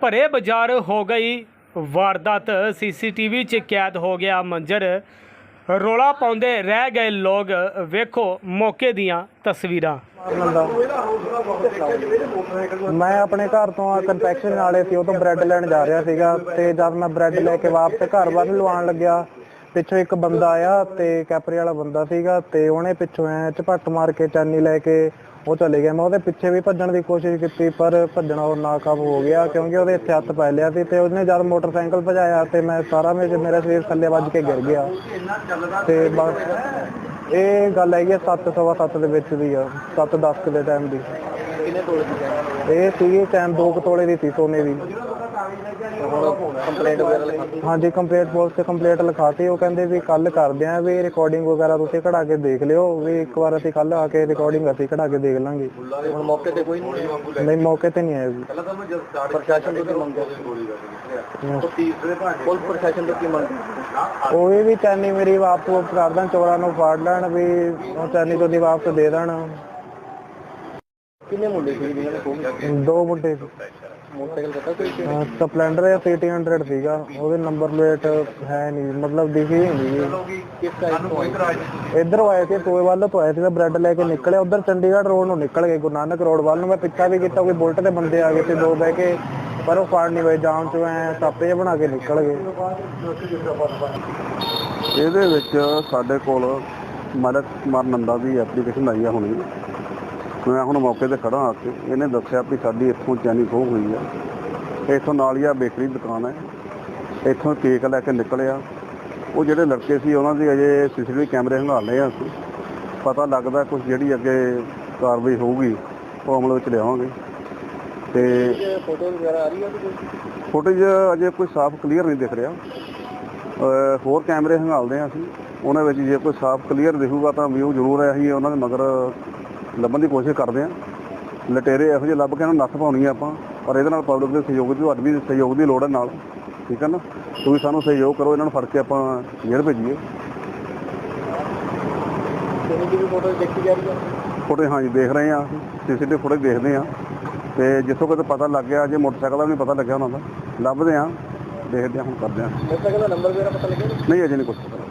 ਭਰੇ ਬਾਜ਼ਾਰ ਹੋ ਗਈ। ਵਾਰਦਾਤ ਸੀਸੀਟੀਵੀ 'ਚ ਕੈਦ ਹੋ ਗਿਆ। ਮੰਜ਼ਰ ਰੋਲਾ ਪਾਉਂਦੇ ਰਹਿ ਗਏ ਲੋਕ। ਵੇਖੋ ਮੌਕੇ ਦੀਆਂ ਤਸਵੀਰਾਂ। ਮੈਂ ਆਪਣੇ ਘਰ ਤੋਂ ਕਨਫੈਕਸ਼ਨ ਵਾਲੇ ਸੀ। ਉਹ ਤੋਂ ਬ੍ਰੈਡ ਲੈਣ ਜਾ ਰਿਹਾ ਸੀਗਾ ਤੇ ਜਦ ਮੈਂ ਬ੍ਰੈਡ ਲੈ ਕੇ ਵਾਪਸ ਘਰ ਵੱਲ ਲਵਾਉਣ ਲੱਗਿਆ, ਪਿੱਛੋਂ ਇੱਕ ਬੰਦਾ ਆਇਆ ਤੇ ਕੈਪਰੀ ਵਾਲਾ ਬੰਦਾ ਸੀਗਾ ਤੇ ਉਹਨੇ ਪਿੱਛੋਂ ਐ ਝਪੱਟ ਮਾਰ ਕੇ ਚਾਨੀ ਲੈ ਕੇ ਉਹ ਚਲੇ ਗਿਆ। ਮੈਂ ਉਹਦੇ ਪਿੱਛੇ ਵੀ ਭੱਜਣ ਦੀ ਕੋਸ਼ਿਸ਼ ਕੀਤੀ ਪਰ ਭੱਜਣਾ ਉਹ ਨਾਕਾਬ ਹੋ ਗਿਆ ਕਿਉਂਕਿ ਉਹਦੇ ਇੱਥੇ ਹੱਥ ਪੈ ਲਿਆ ਸੀ ਤੇ ਉਹਨੇ ਜਦ ਮੋਟਰਸਾਈਕਲ ਭਜਾਇਆ ਤੇ ਮੈਂ ਸਾਰਾ ਮੇਰੇ ਮੇਰਾ ਸਰੀਰ ਥੱਲੇ ਵੱਜ ਕੇ ਗਿਰ ਗਿਆ। ਤੇ ਬਸ ਇਹ ਗੱਲ ਹੈਗੀ ਆ ਸੱਤ ਸਵਾ ਸੱਤ ਦੇ ਵਿੱਚ ਦੀ ਆ 7:10 ਦੇ ਟਾਈਮ ਦੀ। ਇਹ ਸੀਗੀ ਟਾਈਮ 2 ਤੋਲੇ ਦੀ ਸੀ ਸੋਨੇ ਦੀ। ਹੁਣ ਕੰਪਲੇਂਟ ਵਗੈਰਾ ਲਿਖਾਤੀ ਹਾਂਜੀ ਕੰਪਲੀਟ ਪੁਲਿਸ ਤੇ ਕੰਪਲੀਟ ਲਿਖਾਤੀ ਉਹ ਕਹਿੰਦੇ ਵੀ ਕੱਲ ਕਰਦੇ ਆਂ ਵੀ ਰਿਕਾਰਡਿੰਗ ਵਗੈਰਾ ਤੁਸੀਂ ਕਢਾ ਕੇ ਦੇਖ ਲਿਓ ਵੀ ਇੱਕ ਵਾਰ ਅਸੀਂ ਕੱਲ ਆ ਕੇ ਰਿਕਾਰਡਿੰਗ ਅਸੀਂ ਕਢਾ ਕੇ ਦੇਖ ਲਾਂਗੇ। ਹੁਣ ਮੌਕੇ ਤੇ ਕੋਈ ਨਹੀਂ ਨਹੀਂ ਮੌਕੇ ਤੇ ਨਹੀਂ ਆਏ ਜੀ। ਪ੍ਰਸ਼ਾਸਨ ਤੋਂ ਕੀ ਮੰਗਦੇ ਪੁਲਿਸ ਪ੍ਰਸ਼ਾਸਨ ਤੋਂ ਕੀ ਮੰਗਦੇ ਉਹ ਇਹ ਵੀ ਚਾਨੀ ਮੇਰੀ ਵਾਪਸ ਕਰ ਦੇਣ ਚੋਰਾਂ ਨੂੰ ਫਾੜ ਲੈਣ ਵੀ ਉਹ ਚਾਨੀ ਤੋਂ ਦੀ ਵਾਪਸ ਦੇ ਦੇਣ। ਕਿੰਨੇ ਮੁੰਡੇ ਸੀ? ਨੇ ਦੋ ਮੁੰਡੇ ਸੀ। ਮੋਟਰਸਾਈਕਲ ਪਤਾ ਕੋਈ ਸੀ? ਅਹ ਸਪਲੈਂਡਰ ਜਾਂ 300 ਸੀਗਾ। ਉਹਦੇ ਨੰਬਰ ਪਲੇਟ ਹੈ ਨਹੀਂ ਮਤਲਬ ਦਿਖੀ ਨਹੀਂ ਜੀ ਕਿਸ ਟਾਈਪ ਆਏ? ਇੱਧਰ ਆਏ ਸੀ ਟੋਏ ਵੱਲ ਤੋਂ ਆਏ ਸੀ ਤਾਂ ਬ੍ਰੈਡ ਲੈ ਕੇ ਨਿਕਲੇ। ਉਧਰ ਚੰਡੀਗੜ੍ਹ ਰੋਡ ਨੂੰ ਨਿਕਲ ਗਏ ਗੁਰੂ ਨਾਨਕ ਰੋਡ ਵੱਲ ਨੂੰ। ਮੈਂ ਪਿੱਛਾ ਵੀ ਕੀਤਾ ਕੋਈ ਬੁਲਟ ਦੇ ਬੰਦੇ ਆ ਗਏ ਤੇ ਦੋ ਬਹਿ ਕੇ। ਪਰ ਉਹ ਫਾੜ ਨਹੀਂ ਹੋਏ ਜਾਮ ਚ ਐ ਸਾਪੇ ਜਿਹੇ ਬਣਾ ਕੇ ਨਿਕਲ ਗਏ। ਇਹਦੇ ਵਿੱਚ ਸਾਡੇ ਕੋਲ ਨੰਦਾ ਦੀ ਐਪਲੀਕੇਸ਼ਨ ਆਈ ਆ ਹੁਣੀ। ਮੈਂ ਹੁਣ ਮੌਕੇ ਤੇ ਖੜਾ ਆ ਕੇ ਇਹਨੇ ਦੱਸਿਆ ਵੀ ਸਾਡੀ ਇੱਥੋਂ ਚੈਨੀ ਖੋਹ ਹੋਈ ਆ। ਇੱਥੋਂ ਨਾਲ ਹੀ ਆ ਬੇਕਰੀ ਦੁਕਾਨ ਹੈ ਇੱਥੋਂ ਕੇਕ ਲੈ ਕੇ ਨਿਕਲਿਆ। ਉਹ ਜਿਹੜੇ ਲੜਕੇ ਸੀ, ਉਹਨਾਂ ਦੀ ਅਜੇ ਸੀਸੀਟੀਵੀ ਕੈਮਰੇ ਹੰਗਾਲੇ ਆ ਅਸੀਂ। ਪਤਾ ਲੱਗਦਾ ਕੁਝ ਜਿਹੜੀ ਅੱਗੇ ਕਾਰਵਾਈ ਹੋਊਗੀ, ਉਹ ਅਮਲ ਵਿੱਚ ਲਿਆਵਾਂਗੇ। ਤੇ ਫੋਟੋ ਵਗੈਰਾ ਆ ਰਹੀ ਹੈ ਫੁਟੇਜ ਅਜੇ ਕੋਈ ਸਾਫ਼ ਕਲੀਅਰ ਨਹੀਂ ਦਿਖ ਰਿਹਾ। ਹੋਰ ਕੈਮਰੇ ਹੰਗਾਲਦੇ ਹਾਂ ਅਸੀਂ। ਉਹਨਾਂ ਵਿੱਚ ਜੇ ਕੋਈ ਸਾਫ਼ ਕਲੀਅਰ ਦਿਖੂਗਾ ਤਾਂ ਵਿਊ ਜ਼ਰੂਰ ਹੈ ਅਸੀਂ ਉਹਨਾਂ ਦੇ ਮਗਰ ਲੱਭਣ ਦੀ ਕੋਸ਼ਿਸ਼ ਕਰਦੇ ਹਾਂ। ਲਟੇਰੇ ਇਹੋ ਜਿਹੇ ਲੱਭ ਕੇ ਇਹਨਾਂ ਨੂੰ ਨੱਥ ਪਾਉਣੀ ਆ ਆਪਾਂ ਪਰ ਇਹਦੇ ਨਾਲ ਪਬਲਿਕ ਦੇ ਸਹਿਯੋਗ ਦੀ ਤੁਹਾਡੀ ਵੀ ਸਹਿਯੋਗ ਦੀ ਲੋੜ ਹੈ ਨਾਲ ਠੀਕ ਹੈ ਨਾ? ਤੁਸੀਂ ਸਾਨੂੰ ਸਹਿਯੋਗ ਕਰੋ ਇਹਨਾਂ ਨੂੰ ਫੜ ਕੇ ਆਪਾਂ ਜੇਲ੍ਹ ਭੇਜੀਏ। ਦੀ ਫੋਟੋ ਦੇਖੀ ਜਾ ਰਹੀ ਹੈ ਫੁਟੇਜ ਹਾਂਜੀ ਦੇਖ ਰਹੇ ਹਾਂ ਸੀਸੀਟੀਵੀ ਫੁਟੇਜ ਦੇਖਦੇ ਹਾਂ। ਤੇ ਜਿੱਥੋਂ ਕਿਤੇ ਪਤਾ ਲੱਗ ਗਿਆ ਜੇ ਮੋਟਰਸਾਈਕਲ ਦਾ ਵੀ ਪਤਾ ਲੱਗਿਆ ਉਹਨਾਂ ਦਾ ਲੱਭਦੇ ਹਾਂ। ਦੇਖਦੇ ਹਾਂ ਹੁਣ ਕਰਦੇ ਹਾਂ। ਮੋਟਰਸਾਈਕਲ ਦਾ ਨੰਬਰ ਵਗੈਰਾ ਪਤਾ ਲੱਗਿਆ? ਨਹੀਂ ਅਜੇ ਨਹੀਂ ਕੁਝ ਪਤਾ।